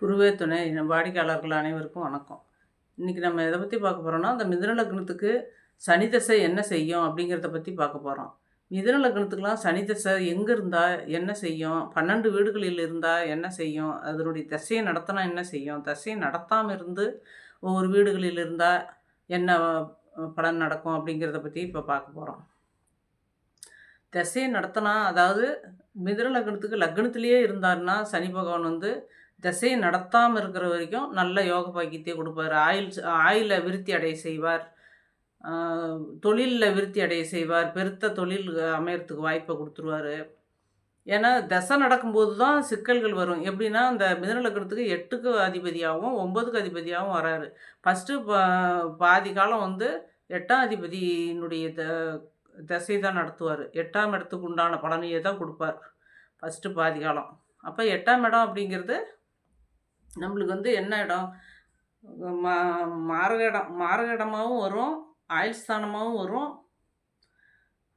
குருவே துணை. வாடிக்கையாளர்கள் அனைவருக்கும் வணக்கம். இன்றைக்கி நம்ம எதை பற்றி பார்க்க போகிறோம்னா அந்த மிதுன லக்னத்துக்கு சனி தசை என்ன செய்யும் அப்படிங்கிறத பற்றி பார்க்க போகிறோம் மிதுன லக்னத்துக்கெலாம் சனி தசை எங்கே இருந்தால் என்ன செய்யும்? பன்னெண்டு வீடுகளில் இருந்தால் என்ன செய்யும்? அதனுடைய தசையை நடத்தினா என்ன செய்யும்? தசையை நடத்தாமல் இருந்து ஒவ்வொரு வீடுகளில் இருந்தால் என்ன பலன் நடக்கும் அப்படிங்கிறத பற்றி இப்போ பார்க்க போகிறோம் தசையை நடத்தினா அதாவது மிதுன லக்னத்துக்கு லக்னத்திலேயே இருந்தாருன்னா சனி பகவான் வந்து திசையை நடத்தாமல் இருக்கிற வரைக்கும் நல்ல யோக பாக்கியத்தை கொடுப்பார். ஆயில் ஆயில விருத்தி அடைய செய்வார். தொழிலில் விருத்தி அடைய செய்வார். பெருத்த தொழில் அமையறதுக்கு வாய்ப்பை கொடுத்துருவாரு. ஏன்னா தசை நடக்கும்போது தான் சிக்கல்கள் வரும். எப்படின்னா அந்த மிதநலக்கிறதுக்கு எட்டுக்கு அதிபதியாகவும் ஒம்பதுக்கு அதிபதியாகவும் வராரு. ஃபஸ்ட்டு பா பாதி காலம் வந்து எட்டாம் அதிபதியினுடைய த தசை தான் நடத்துவார். எட்டாம் இடத்துக்கு உண்டான பலனையே தான் கொடுப்பார். ஃபஸ்ட்டு பாதி காலம். அப்போ எட்டாம் இடம் அப்படிங்கிறது நம்மளுக்கு வந்து என்ன இடம்? மா மாரக இடம் மாரக இடமாகவும் வரும் ஆயுள் ஸ்தானமாகவும் வரும்.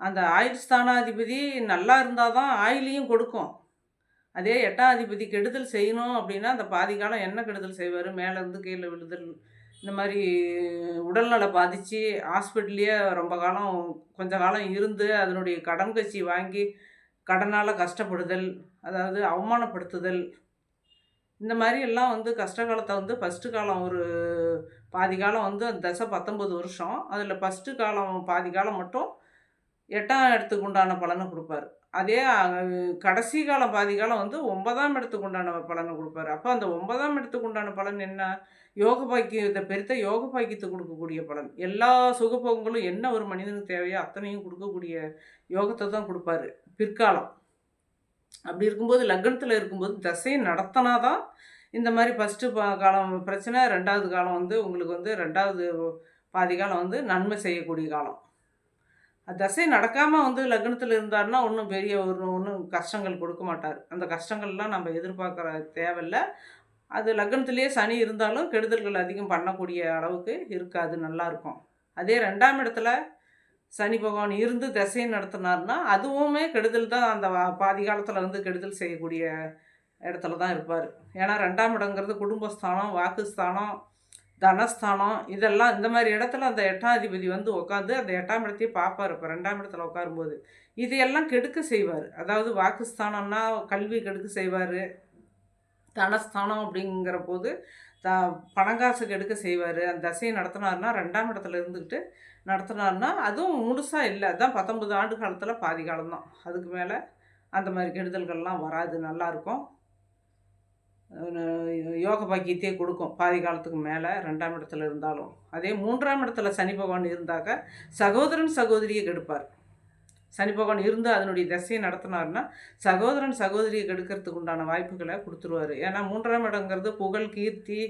அந்த ஆயுள் ஸ்தானாதிபதி நல்லா இருந்தால் தான் ஆயிலையும் கொடுக்கும். அதே எட்டாதிபதி கெடுதல் செய்யணும் அப்படின்னா அந்த பாதி காலம் என்ன கெடுதல் செய்வார்? மேலேருந்து கீழே விழுதல் இந்த மாதிரி உடல்நலம் பாதித்து ஹாஸ்பிட்டல்லையே ரொம்ப காலம் கொஞ்ச காலம் இருந்து அதனுடைய கடன் கட்சி வாங்கி கடனால் கஷ்டப்படுதல் அதாவது அவமானப்படுத்துதல் இந்த மாதிரி எல்லாம் வந்து கஷ்ட காலத்தை வந்து ஃபஸ்ட்டு காலம் ஒரு பாதி காலம் வந்து அந்த தசை பத்தொம்பது வருஷம். அதில் ஃபஸ்ட்டு காலம் பாதி காலம் மட்டும் எட்டாம் இடத்துக்கு உண்டான பலனை கொடுப்பாரு. அதே கடைசி காலம் பாதி காலம் வந்து ஒன்பதாம் இடத்துக்கு உண்டான பலனை கொடுப்பாரு. அப்போ அந்த ஒன்பதாம் இடத்துக்கு உண்டான பலன் என்ன? யோக பாக்கியத்தை பெருத்த யோக பாக்கியத்தை கொடுக்கக்கூடிய பலன். எல்லா சுகபோகங்களும் என்ன ஒரு மனிதனுக்கு தேவையோ அத்தனையும் கொடுக்கக்கூடிய யோகத்தை தான் கொடுப்பாரு. பிற்காலம். அப்படி இருக்கும்போது லக்னத்தில் இருக்கும்போது தசையை நடத்தினா தான் இந்த மாதிரி ஃபஸ்ட்டு பா காலம் பிரச்சனை. ரெண்டாவது காலம் வந்து உங்களுக்கு வந்து ரெண்டாவது பாதி காலம் வந்து நன்மை செய்யக்கூடிய காலம். தசை நடக்காமல் வந்து லக்னத்தில் இருந்தாருன்னா ஒன்றும் பெரிய ஒரு ஒன்றும் கஷ்டங்கள் கொடுக்க மாட்டார். அந்த கஷ்டங்கள்லாம் நம்ம எதிர்பார்க்குற தேவையில்லை. அது லக்னத்திலேயே சனி இருந்தாலும் கெடுதல்கள் அதிகம் பண்ணக்கூடிய அளவுக்கு இருக்காது நல்லாயிருக்கும் அதே ரெண்டாம் இடத்துல சனி பகவான் இருந்து திசையை நடத்தினார்னா அதுவுமே கெடுதல் தான் அந்த வா- பாதி காலத்தில் வந்து கெடுதல் செய்யக்கூடிய இடத்துல தான் இருப்பார். ஏன்னா ரெண்டாம் இடங்கிறது குடும்பஸ்தானம் வாக்குஸ்தானம் தனஸ்தானம் இதெல்லாம் இந்த மாதிரி இடத்துல அந்த எட்டாம் அதிபதி வந்து உட்காந்து அந்த எட்டாம் இடத்தையே பார்ப்பார் இப்போ ரெண்டாம் இடத்துல உட்காரும்போது இதையெல்லாம் கெடுக்க செய்வார். அதாவது வாக்குஸ்தானம்னா கல்வி கெடுக்க செய்வார். தனஸ்தானம் அப்படிங்கிற போது த பணங்காசு கெடுக்க செய்வார். அந்த தசையை நடத்தினார்னா ரெண்டாம் இடத்துல இருந்துக்கிட்டு நடத்தினார்னா அதுவும் முழுசாக இல்லை. அதுதான் பத்தொன்பது ஆண்டு காலத்தில் பாதி காலம்தான். அதுக்கு மேலே அந்த மாதிரி கெடுதல்கள்லாம் வராது. நல்லாயிருக்கும் யோக பாக்கியத்தையே கொடுக்கும். பாதி காலத்துக்கு மேலே ரெண்டாம் இடத்துல இருந்தாலும். அதே மூன்றாம் இடத்துல சனி பகவான் இருந்தாக்க சகோதரன் சகோதரியை கெடுப்பார். சனி பகவான் இருந்து அதனுடைய திசையை நடத்தினார்னா சகோதரன் சகோதரியை கெடுக்கிறதுக்கு உண்டான வாய்ப்புகளை கொடுத்துருவாரு. ஏன்னா மூன்றாம் இடங்கிறது புகழ் கீர்த்தி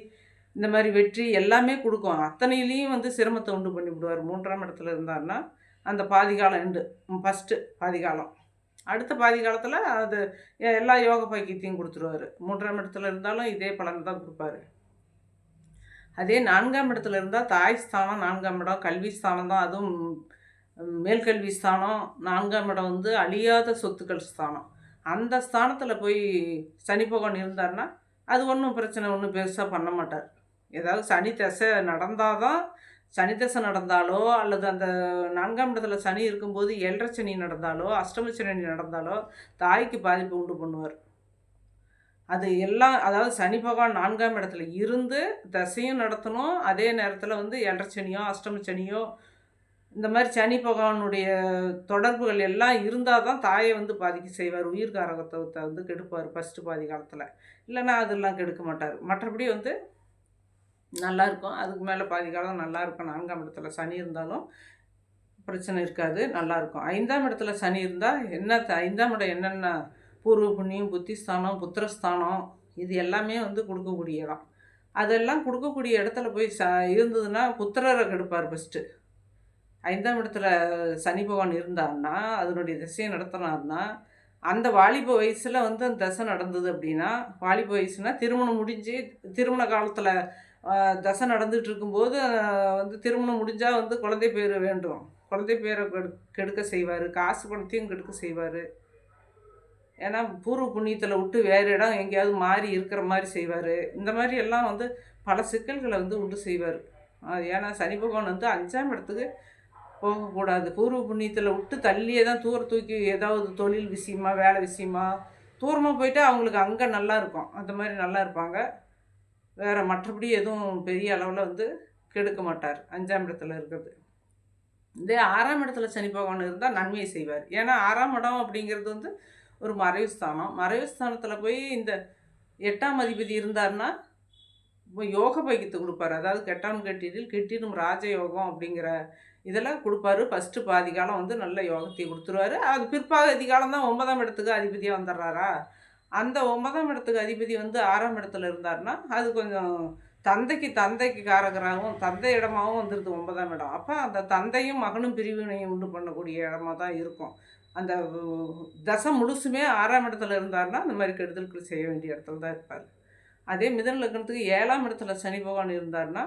இந்த மாதிரி வெற்றி எல்லாமே கொடுக்கும். அத்தனையிலையும் வந்து சிரமத்தை உண்டு பண்ணி விடுவார். மூன்றாம் இடத்துல இருந்தாருன்னா அந்த பாதிகாலம் உண்டு ஃபஸ்ட்டு பாதிகாலம். அடுத்த பாதி காலத்தில் அது எ- எல்லா யோக பாக்கியத்தையும் கொடுத்துருவாரு. மூன்றாம் இடத்துல இருந்தாலும் இதே பலன் தான் கொடுப்பாரு. அதே நான்காம் இடத்துல இருந்தால் தாய் ஸ்தானம் நான்காம் இடம் கல்வி ஸ்தானம் தான். அதுவும் மேல்கல்வி ஸ்தானம் நான்காம் இடம் வந்து அழியாத சொத்துக்கள் ஸ்தானம். அந்த ஸ்தானத்தில் போய் சனி பகவான் இருந்தாருன்னா அது ஒன்றும் பிரச்சனை ஒன்றும் பெருசாக பண்ண மாட்டார். ஏதாவது சனி தசை நடந்தால் தான் சனி தசை நடந்தாலோ அல்லது அந்த நான்காம் இடத்துல சனி இருக்கும்போது ஏழரை சனி நடந்தாலோ அஷ்டம சனி நடந்தாலோ தாய்க்கு பாதிப்பு உண்டு பண்ணுவார். அது எல்லாம் அதாவது சனி பகவான் நான்காம் இடத்துல இருந்து தசையும் நடத்தணும் அதே நேரத்தில் வந்து ஏழரை சனியோ அஷ்டம சனியோ இந்த மாதிரி சனி பகவானுடைய தொடர்புகள் எல்லாம் இருந்தால் தான் தாயை வந்து பாதிக்க செய்வார். உயிர்காரகத்தை வந்து கெடுப்பார் ஃபஸ்ட்டு பாதி காலத்தில். இல்லைன்னா அதெல்லாம் கெடுக்க மாட்டார். மற்றபடி வந்து நல்லாயிருக்கும். அதுக்கு மேலே பாதி காலம் நல்லா இருக்கும் நான்காம் இடத்துல சனி இருந்தாலும் பிரச்சனை இருக்காது. நல்லாயிருக்கும். ஐந்தாம் இடத்துல சனி இருந்தால் என்ன த- ஐந்தாம் இடம் என்னென்ன? பூர்வ புண்ணியம் புத்திஸ்தானம் புத்திரஸ்தானம் இது எல்லாமே வந்து கொடுக்கக்கூடிய இடம். அதெல்லாம் கொடுக்கக்கூடிய இடத்துல போய் ச இருந்ததுன்னா புத்திரரை கெடுப்பார் ஃபஸ்ட்டு ஐந்தாம் இடத்துல சனி பகவான் இருந்தாருன்னா அதனுடைய திசையை நடத்தினார்னா அந்த வாலிப வயசில் வந்து அந்த தசை நடந்தது அப்படின்னா வாலிப வயசுனால் திருமணம் முடிஞ்சு திருமண காலத்தில் தசை நடந்துட்டு இருக்கும்போது வந்து திருமணம் முடிஞ்சால் வந்து குழந்தை பேர் வேண்டும். குழந்தை பேரை கெடு கெடுக்க செய்வார். காசு பணத்தையும் கெடுக்க செய்வார். ஏன்னா பூர்வ புண்ணியத்தில் விட்டு வேறு இடம் எங்கேயாவது மாறி இருக்கிற மாதிரி செய்வார். இந்த மாதிரி எல்லாம் வந்து பல சிக்கல்களை வந்து உண்டு செய்வார். ஏன்னா சனி பகவான் வந்து அஞ்சாம் இடத்துக்கு போகக்கூடாது. பூர்வ புண்ணியத்தில் விட்டு தள்ளியே தான் தூர தூக்கி ஏதாவது தொழில் விஷயமா வேலை விஷயமா தூரமாக போயிட்டு அவங்களுக்கு அங்கே நல்லா இருக்கும். அந்த மாதிரி நல்லா இருப்பாங்க. வேறு மற்றபடி எதுவும் பெரிய அளவில் வந்து கெடுக்க மாட்டார். அஞ்சாம் இடத்துல இருக்கிறது. இதே ஆறாம் இடத்துல சனி பகவான் இருந்தால் நன்மையை செய்வார். ஏன்னா ஆறாம் இடம் அப்படிங்கிறது வந்து ஒரு மறைவு ஸ்தானம். மறைவு ஸ்தானத்தில் போய் இந்த எட்டாம் அதிபதி இருந்தார்னா இப்போ யோக பைக்கத்தை கொடுப்பாரு. அதாவது கெட்டான் கெட்டிடில் கெட்டிடும் ராஜயோகம் அப்படிங்கிற இதெல்லாம் கொடுப்பாரு. ஃபஸ்ட்டு பாதி காலம் வந்து நல்ல யோகத்தை கொடுத்துருவாரு. அது பிற்பாக காலம் தான் ஒன்பதாம் இடத்துக்கு அதிபதியாக வந்துடுறாரா? அந்த ஒன்பதாம் இடத்துக்கு அதிபதி வந்து ஆறாம் இடத்துல இருந்தார்னா அது கொஞ்சம் தந்தைக்கு தந்தைக்கு காரகராகவும் தந்தை இடமாகவும் வந்துடுது ஒன்பதாம் இடம். அப்போ அந்த தந்தையும் மகனும் பிரிவினையும் உண்டு பண்ணக்கூடிய இடமா தான் இருக்கும். அந்த தசை முழுசுமே ஆறாம் இடத்துல இருந்தார்னா அந்த மாதிரி கெடுதல்கள் செய்ய வேண்டிய இடத்துல தான் இருப்பார். அதே மிதன லக்னத்துக்கு ஏழாம் இடத்துல சனி பகவான் இருந்தார்னா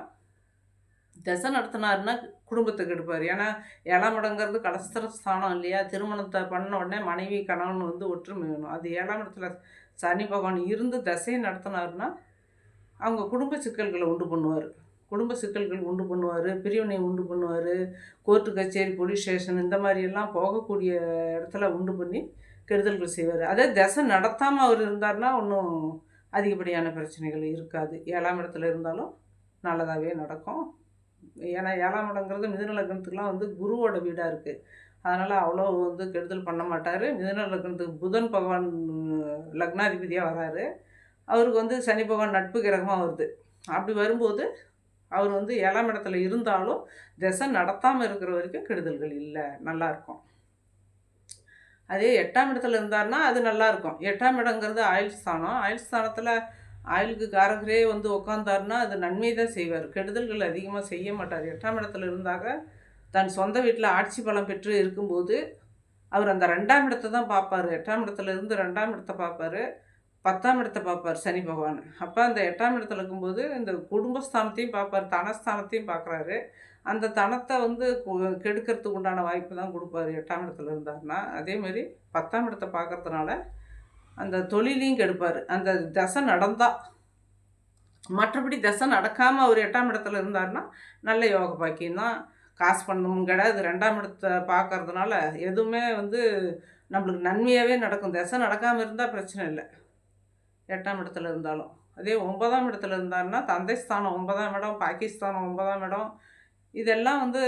தசை நடத்தினாருன்னா குடும்பத்துக்கு எடுப்பார் ஏன்னா ஏழாம் இடங்கிறது கலஸ்தர ஸ்தானம் இல்லையா? திருமணத்தை பண்ண உடனே மனைவி கணவன் வந்து ஒற்றுமை வேணும். அது ஏழாம் இடத்துல சனி பகவான் இருந்து தசையை நடத்தினாருன்னா அவங்க குடும்ப சிக்கல்களை உண்டு பண்ணுவார். குடும்ப சிக்கல்கள் உண்டு பண்ணுவார் பிரிவினை உண்டு பண்ணுவார் கோர்ட்டு கச்சேரி போலீஸ் ஸ்டேஷன் இந்த மாதிரியெல்லாம் போகக்கூடிய இடத்துல உண்டு பண்ணி கெடுதல்கள் செய்வார். அதே தசை நடத்தாமல் அவர் இருந்தார்னா ஒன்றும் அதிகப்படியான பிரச்சனைகள் இருக்காது. ஏழாம் இடத்துல இருந்தாலும் நல்லதாகவே நடக்கும். ஏன்னா ஏழாம் இடங்கிறது மிதுன லக்னத்துக்குலாம் வந்து குருவோட வீடாக இருக்குது அதனால் அவ்வளோ வந்து கெடுதல் பண்ண மாட்டார். மிதுன லக்னத்துக்கு புதன் பகவான் லக்னாதிபதியாக வராரு. அவருக்கு வந்து சனி பகவான் நட்பு கிரகமாக வருது. அப்படி வரும்போது அவர் வந்து ஏழாம் இடத்துல இருந்தாலும் திசை நடத்தாமல் இருக்கிற வரைக்கும் கெடுதல்கள் இல்லை. நல்லாயிருக்கும் அதே எட்டாம் இடத்துல இருந்தார்னா அது நல்லாயிருக்கும் எட்டாம் இடங்கிறது ஆயுள் ஸ்தானம். ஆயுள் ஸ்தானத்தில் ஆயுளுக்கு காரகரே வந்து உட்காந்தாருன்னா அது நன்மை தான் செய்வார். கெடுதல்கள் அதிகமாக செய்ய மாட்டார். எட்டாம் இடத்துல இருந்தாக தன் சொந்த வீட்டில் ஆட்சி பலம் பெற்று இருக்கும்போது அவர் அந்த ரெண்டாம் இடத்தை தான் பார்ப்பார். எட்டாம் இடத்துல இருந்து ரெண்டாம் இடத்தை பார்ப்பார். பத்தாம் இடத்தை பார்ப்பார் சனி பகவான். அப்போ அந்த எட்டாம் இடத்துல இருக்கும்போது இந்த குடும்பஸ்தானத்தையும் பார்ப்பார். தனஸ்தானத்தையும் பார்க்குறாரு. அந்த தனத்தை வந்து கெடுக்கிறதுக்கு உண்டான வாய்ப்பு தான் கொடுப்பாரு. எட்டாம் இடத்துல இருந்தார்னா அதேமாரி பத்தாம் இடத்தை பார்க்கறதுனால அந்த தொழிலையும் கெடுப்பார். அந்த தசை நடந்தால் மற்றபடி தசை நடக்காமல் அவர் எட்டாம் இடத்துல இருந்தார்னா நல்ல யோக பாக்கியம் தான். காசு பண்ணணும் கிடையாது ரெண்டாம் இடத்தை பார்க்கறதுனால எதுவுமே வந்து நம்மளுக்கு நன்மையாகவே நடக்கும். தசை நடக்காமல் இருந்தால் பிரச்சனை இல்லை. எட்டாம் இடத்துல இருந்தாலும். அதே ஒன்பதாம் இடத்துல இருந்தாருன்னா தந்தை ஸ்தானம் ஒன்பதாம் இடம் பாகிஸ்தானம் ஒன்பதாம் இடம். இதெல்லாம் வந்து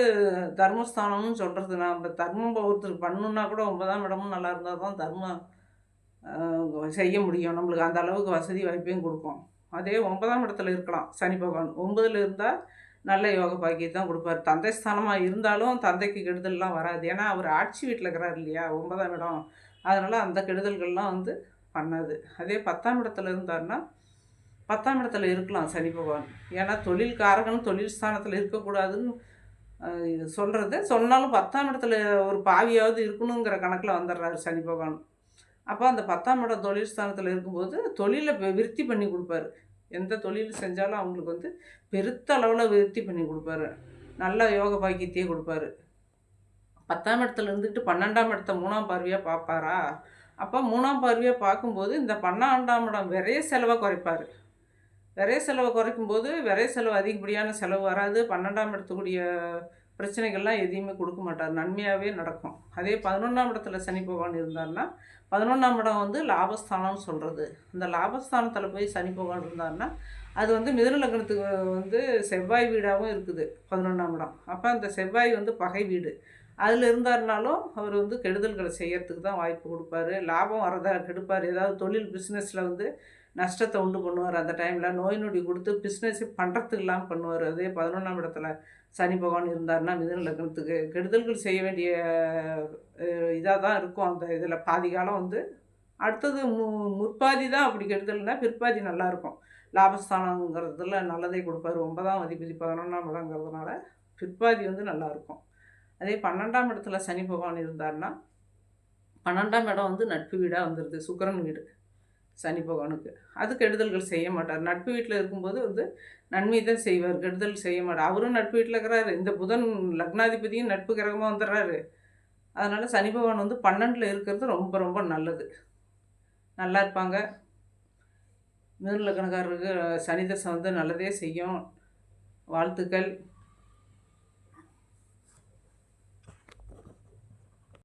தர்மஸ்தானம்னு சொல்கிறது நம்ம தர்மம் ஒருத்தர் பண்ணணுன்னா கூட ஒன்பதாம் இடமும் நல்லா இருந்தால் தான் தர்மம் செய்ய முடியும். நம்மளுக்கு அந்த அளவுக்கு வசதி வாய்ப்பையும் கொடுக்கும். அதே ஒன்பதாம் இடத்துல இருக்கலாம் சனி பகவான். ஒன்பதில் இருந்தால் நல்ல யோக பாக்கியை தான் கொடுப்பார். தந்தை ஸ்தானமாக இருந்தாலும் தந்தைக்கு கெடுதல்லாம் வராது. ஏன்னா அவர் ஆட்சி வீட்டில் இருக்கிறார் இல்லையா ஒன்பதாம் இடம். அதனால் அந்த கெடுதல்கள்லாம் வந்து பண்ணாது. அதே பத்தாம் இடத்துல இருந்தார்னா பத்தாம் இடத்துல இருக்கலாம் சனி பகவான். ஏன்னா தொழில்காரகன் தொழில் ஸ்தானத்தில் இருக்கக்கூடாதுன்னு சொல்கிறது சொன்னாலும் பத்தாம் இடத்துல ஒரு பாவியாவது இருக்கணுங்கிற கணக்கில் வந்துடுறாரு சனி பகவான். அப்போ அந்த பத்தாம் இடம் தொழில் ஸ்தானத்தில் இருக்கும்போது தொழிலை விருத்தி பண்ணி கொடுப்பாரு. எந்த தொழில் செஞ்சாலும் அவங்களுக்கு வந்து பெருத்த அளவில் விருத்தி பண்ணி கொடுப்பாரு. நல்ல யோக பாக்கியத்தையே கொடுப்பாரு. பத்தாம் இடத்துல இருந்துக்கிட்டு பன்னெண்டாம் இடத்த மூணாம் பார்வையாக பார்ப்பாரா? அப்போ மூணாம் பார்வையாக பார்க்கும்போது இந்த பன்னெண்டாம் இடம் விரைய செலவை குறைப்பார். விரைய செலவை குறைக்கும்போது விரைய செலவு அதிகப்படியான செலவு வராது. பன்னெண்டாம் இடத்துக்குரிய பிரச்சனைகள்லாம் எதையுமே கொடுக்க மாட்டார். நன்மையாகவே நடக்கும். அதே பதினொன்றாம் இடத்துல சனி பகவான் இருந்தார்னா பதினொன்றாம் இடம் வந்து லாபஸ்தானம்னு சொல்கிறது அந்த லாபஸ்தானத்தில் போய் சனி பகவான் இருந்தார்னா அது வந்து மிதுன லக்னத்துக்கு வந்து செவ்வாய் வீடாகவும் இருக்குது பதினொன்றாம் இடம். அப்போ அந்த செவ்வாய் வந்து பகை வீடு. அதில் இருந்தாருனாலும் அவர் வந்து கெடுதல்களை செய்யறதுக்கு தான் வாய்ப்பு கொடுப்பாரு. லாபம் வரதா கெடுப்பார். ஏதாவது தொழில் பிஸ்னஸில் வந்து நஷ்டத்தை உண்டு பண்ணுவார் அந்த டைமில் நோய் நொடி கொடுத்து பிஸ்னஸ் பண்ணுறதுக்கு இல்லாமல் பண்ணுவார். அதே பதினொன்றாம் இடத்துல சனி பகவான் இருந்தார்னா மிதன லக்னத்துக்கு கெடுதல்கள் செய்ய வேண்டிய இதாக தான் இருக்கும் அந்த இதில். பாதி காலம் வந்து அடுத்தது மு முற்பாதி தான் அப்படி கெடுதல்னா பிற்பாதி நல்லாயிருக்கும் லாபஸ்தானங்கிறதுல நல்லதே கொடுப்பாரு. ஒன்பதாம் அதிபதி பதினொன்றாம் இடங்கிறதுனால பிற்பாதி வந்து நல்லாயிருக்கும் அதே பன்னெண்டாம் இடத்துல சனி பகவான் இருந்தார்னா பன்னெண்டாம் இடம் வந்து நட்பு வீடாக வந்துடுது சுக்கரன் வீடு. சனி பகவானுக்கு. அது கெடுதல்கள் செய்ய மாட்டார். நட்பு வீட்டில் இருக்கும்போது வந்து நன்மை தான் செய்வார். கெடுதல் செய்ய மாட்டார். அவரும் நட்பு வீட்டில் இருக்கிறாரு. இந்த புதன் லக்னாதிபதியும் நட்பு கிரகமாக வந்துடுறாரு. அதனால் சனி பகவான் வந்து பன்னெண்டில் இருக்கிறது ரொம்ப ரொம்ப நல்லது. நல்லா இருப்பாங்க. மிதுன லக்னக்காரருக்கு சனி தசை வந்து நல்லதே செய்யும். வாழ்த்துக்கள்.